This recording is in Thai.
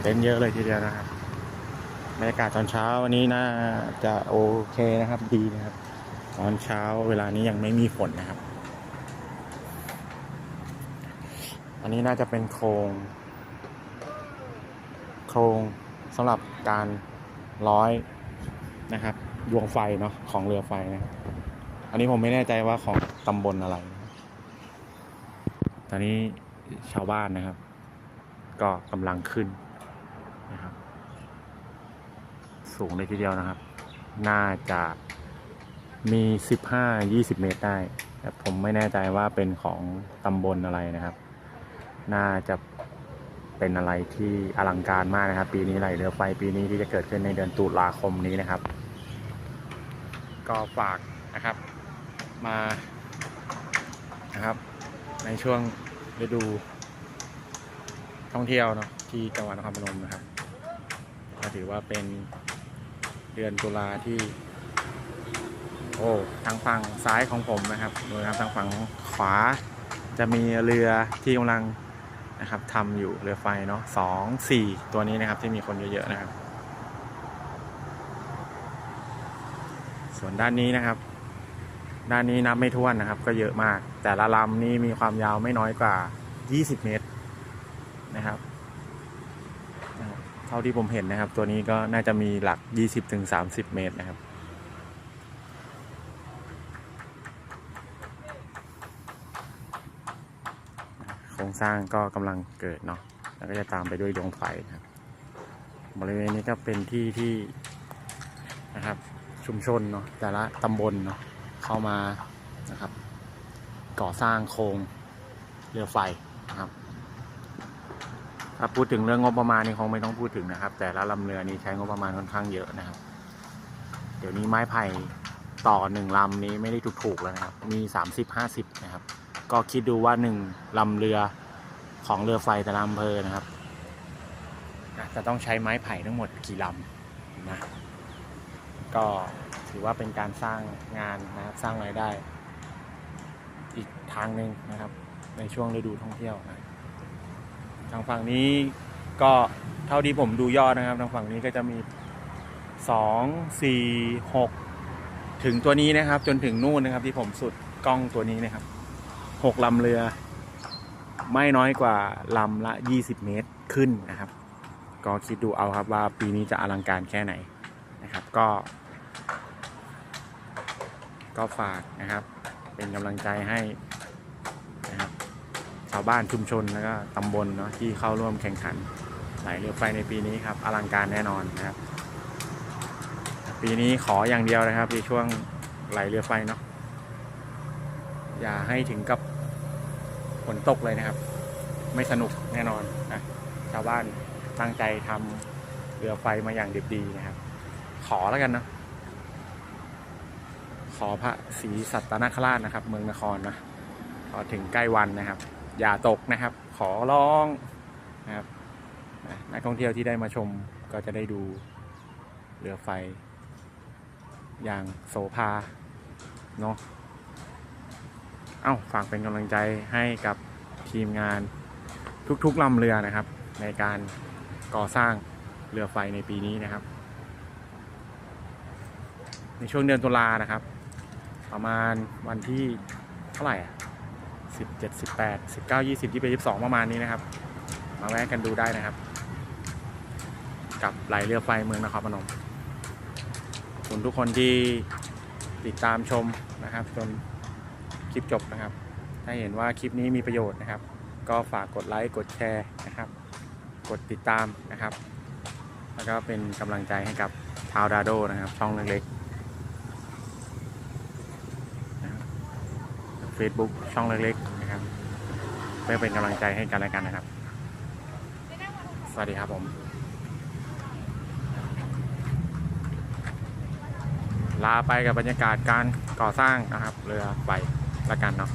เต็นท์เยอะเลยทีเดียวนะครับบรรยากาศตอนเช้าวันนี้น่าจะโอเคนะครับดีนะครับ ตอนเช้าเวลานี้ยังไม่มีฝนนะครับ อันนี้น่าจะเป็นโครง โครงสำหรับการร้อยนะครับดวงไฟเนาะของเรือไฟนะอันนี้ผมไม่แน่ใจว่าของตำบลอะไร ตอนนี้ชาวบ้านนะครับ ก็กำลังขึ้นนะครับ สูงเลยทีเดียวนะครับ น่าจะมีสิบห้ายี่สิบเมตรได้ แต่ผมไม่แน่ใจว่าเป็นของตำบลอะไรนะครับ น่าจะเป็นอะไรที่อลังการมากนะครับ ปีนี้ไหลเรือไฟปีนี้ที่จะเกิดขึ้นในเดือนตุลาคมนี้นะครับ ก็ฝากนะครับมานะครับ ในช่วงฤดูท่องเที่ยวเนาะที่จังหวัดนครพนมนะครับก็ถือว่าเป็น เดือนตุลาที่ โอ้ทางฝั่งซ้ายของผมนะครับดูนะครับทางฝั่งขวาจะมีเรือที่กำลังนะครับทำอยู่เรือไฟเนาะสองสี่ตัวนี้นะครับที่มีคนเยอะๆนะครับ ส่วนด้านนี้นะครับ ด้านนี้นับไม่ถ้วนนะครับ ก็เยอะมาก แต่ละลำนี้มีความยาวไม่น้อยกว่า 20 เมตรนะครับนะครับ เท่าที่ผมเห็นนะครับ ตัวนี้ก็น่าจะมีหลัก 20-30 เมตรนะครับโครงสร้างก็กำลังเกิดเนาะแล้วก็จะตามไปด้วยดวงไฟนะครับ บริเวณนี้ก็เป็นที่ที่นะครับชุมชนเนาะแต่ละตำบลเนาะเข้ามานะครับ ก่อสร้างโครงเรือไฟนะครับ ถ้าพูดถึงเรื่องงบประมาณนี่คงไม่ต้องพูดถึงนะครับ แต่ละลำเรือนี้ใช้งบประมาณค่อนข้างเยอะนะครับ เดี๋ยวนี้ไม้ไผ่ต่อหนึ่งลำนี้ไม่ได้ถูกๆแล้วนะครับ มีสามสิบห้าสิบนะครับ ก็คิดดูว่าหนึ่งลำเรือของเรือไฟแต่ละอำเภอนะครับอะจะต้องใช้ไม้ไผ่ทั้งหมดกี่ลำนะก็ถือว่าเป็นการสร้างงานนะครับสร้างรายได้ อีกทางหนึ่งนะครับ ในช่วงฤดูท่องเที่ยวนะ ทางฝั่งนี้ก็เท่าที่ผมดูยอดนะครับ ทางฝั่งนี้ก็จะมีสองสี่หกถึงตัวนี้นะครับ จนถึงนู่นนะครับ ที่ผมสุดกล้องตัวนี้นะครับหกลำเรือ ไม่น้อยกว่าลำละ 20 เมตรขึ้นนะครับ ก็คิดดูเอาครับว่าปีนี้จะอลังการแค่ไหนนะครับ ก็ ก็ฝากนะครับ เป็นกำลังใจให้าวบ้านชุมชนแล้วก็ตำบลเนาะที่เข้าร่วมแข่งขันไหลเรือไฟในปีนี้ครับอลังการแน่นอนนะครับ ปีนี้ขออย่างเดียวนะครับในช่วงไหลเรือไฟเนาะอย่าให้ถึงกับฝนตกเลยนะครับ ไม่สนุกแน่นอนนะชาวบ้านตั้งใจทำเรือไฟมาอย่างดีดีนะครับ ขอแล้วกันเนาะขอพระศรีสัตนคราชนะครับ เมืองนครนะพอถึงใกล้วันนะครับ อย่าตกนะครับ ขอร้องนะครับนักท่องเที่ยวที่ได้มาชมก็จะได้ดูเรือไฟ อย่างโสภาเนาะเอ้าฝากเป็นกำลังใจให้กับทีมงานทุกๆลำเรือนะครับ ในการก่อสร้างเรือไฟในปีนี้นะครับ ในช่วงเดือนตุลานะครับ ประมาณวันที่เท่าไหร่ อะสิบเจ็ดสิบแปดสิบเก้ายี่สิบยี่สิบสองประมาณนี้นะครับ มาแวะกันดูได้นะครับ กับไหลเรือไฟเมืองนครพนมขอบคุณทุกคนที่ติดตามชมนะครับจนคลิปจบนะครับ ถ้าเห็นว่าคลิปนี้มีประโยชน์นะครับ ก็ฝากกดไลค์กดแชร์นะครับ กดติดตามนะครับ แล้วก็เป็นกำลังใจให้กับทาวดาโดนะครับ ช่องเล็กๆ เฟซบุ๊กช่องเล็กๆนะครับเพื่อเป็นกำลังใจให้กันและกันนะครับ สวัสดีครับผมลาไปกับบรรยากาศการก่อสร้างนะครับ เรือไฟละกันเนาะ